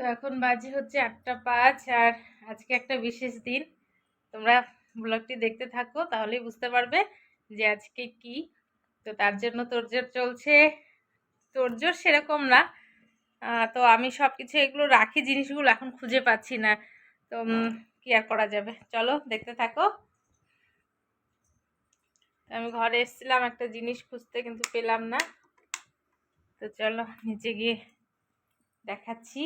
তো এখন বাজে হচ্ছে আটটা পাঁচ আর আজকে একটা বিশেষ দিন। তোমরা ব্লগটি দেখতে থাকো, তাহলেই বুঝতে পারবে যে আজকে কি। তো তার জন্য তোরজোর চলছে। তোরজোর সেরকম না। তো আমি সব কিছু এগুলো রাখি, জিনিসগুলো এখন খুঁজে পাচ্ছি না। তো কি আর করা যাবে? চলো দেখতে থাকো। আমি ঘরে এসেছিলাম, একটা জিনিস খুঁজতে কিন্তু পেলাম না। তো চলো নিচে গিয়ে দেখাচ্ছি।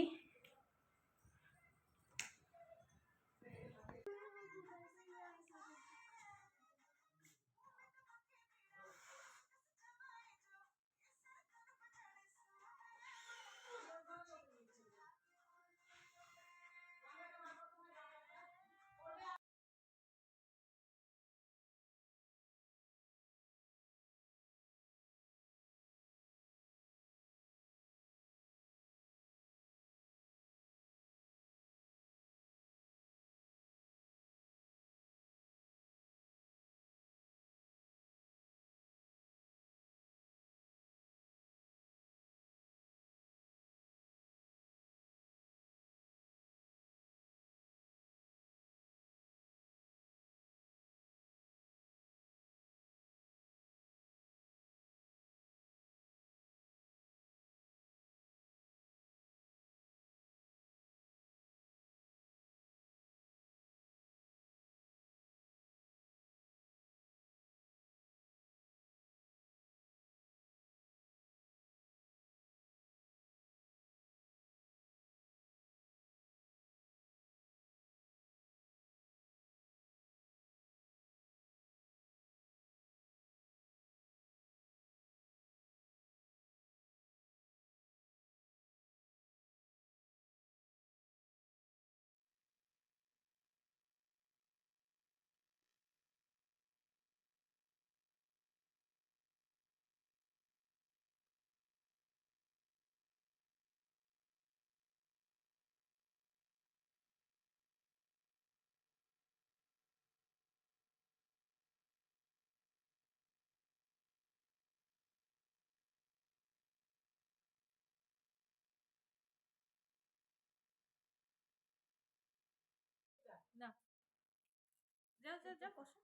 যাও যাও যাও বসো।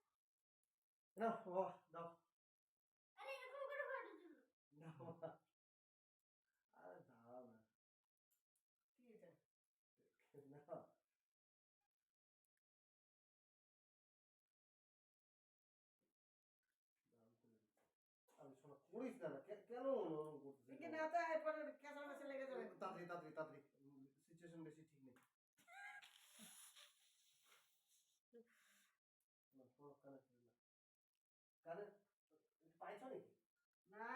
নাও বাবা দাও। আরে দাও না নাও। আমি শোনো করিস না কে- কেন ওরকম করতেছিস? এখানে আছে এরপরে কেঁচা মেচা লেগে যাবে। তাড়াতাড়ি তাড়াতাড়ি তাড়াতাড়ি। সিচুয়েশন বেশি ঠিক নেই না, শোনো, কানে শোনো না। কানে পাইছো নাকি না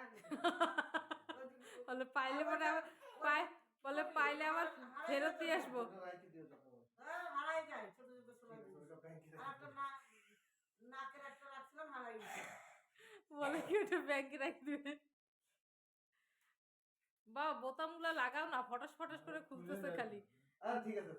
বলে পাইলে পরে আবার পাই বলে পাইলে আবার ফেরত দিয়ে আসব হারাই যায় ছোট ছোট নাকের একটা রাখছিলাম হারাই বলে কি ওটা ব্যাংকে রাখি দিবে বা বোতামগুলো লাগাও না ফটাস ফটাস করে খুলতেছে খালি ঠিক আছে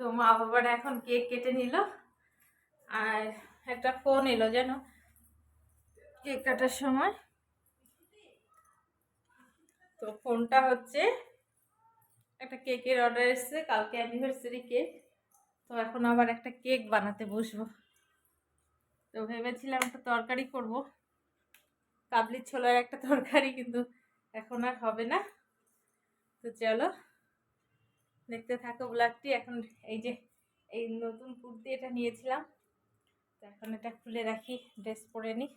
তো মা বাবারা এখন কেক কেটে নিল আর একটা ফোন এলো যেন কেক কাটার সময়। তো ফোনটা হচ্ছে একটা কেকের অর্ডার এসেছে, কালকে অ্যানিভার্সারি কেক। তো এখন আবার একটা কেক বানাতে বসবো। তো ভেবেছিলাম একটা তরকারি করব। কাবলি ছোলার একটা তরকারি, কিন্তু এখন আর হবে না। তো চলো দেখতে থাকো ব্লগটি। এখন এই যে, এই নতুন কুর্তি এটা নিয়েছিলাম। তো এখন এটা খুলে রাখি, ড্রেস পরে নিই।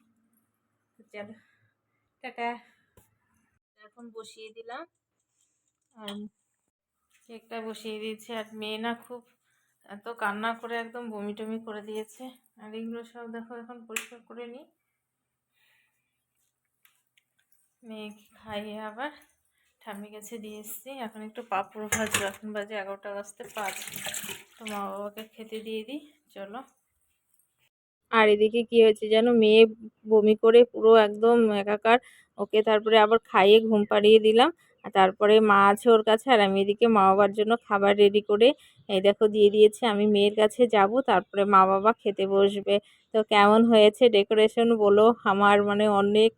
চলো, টাটা। এখন বসিয়ে দিলাম। আর কেকটা বসিয়ে দিয়েছি, আর মেয়ে না খুব এত কান্না করে একদম বমি টমি করে দিয়েছে। আর এগুলো সব দেখো, এখন পরিষ্কার করে নিই। মেয়েকে খাইয়ে আবার ঠাম্মি কাছে দিয়ে এসেছি। এখন একটু পাঁপড় ভাজবো। এখন বাজে এগারোটা বাজতে পাঁচ। তো মা বাবাকে খেতে দিয়ে দিই। চলো। আর এদিকে কি হয়েছে যেন মেয়ে বমি করে পুরো একদম একাকার। ওকে তারপরে আবার খাইয়ে ঘুম পাড়িয়ে দিলাম। আর তারপরে মা আছে ওর কাছে। আর আমি এদিকে মা বাবার জন্য খাবার রেডি করে, এই দেখো দিয়ে দিয়েছে। আমি মেয়ের কাছে যাব। তারপরে মা বাবা খেতে বসবে। তো কেমন হয়েছে ডেকোরেশন বলো? আমার মানে অনেক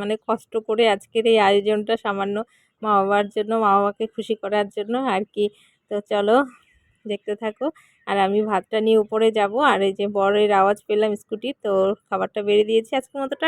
মানে কষ্ট করে আজকের এই আয়োজনটা সামান্য মা বাবার জন্য মা বাবাকে খুশি করার জন্য আর কি। তো চলো, দেখতে থাকো। আর আমি ভাতটা নিয়ে উপরে যাব। আর এই যে বরের আওয়াজ পেলাম স্কুটি তো খাবারটা বেড়ে দিয়েছি আজকের মতো। টা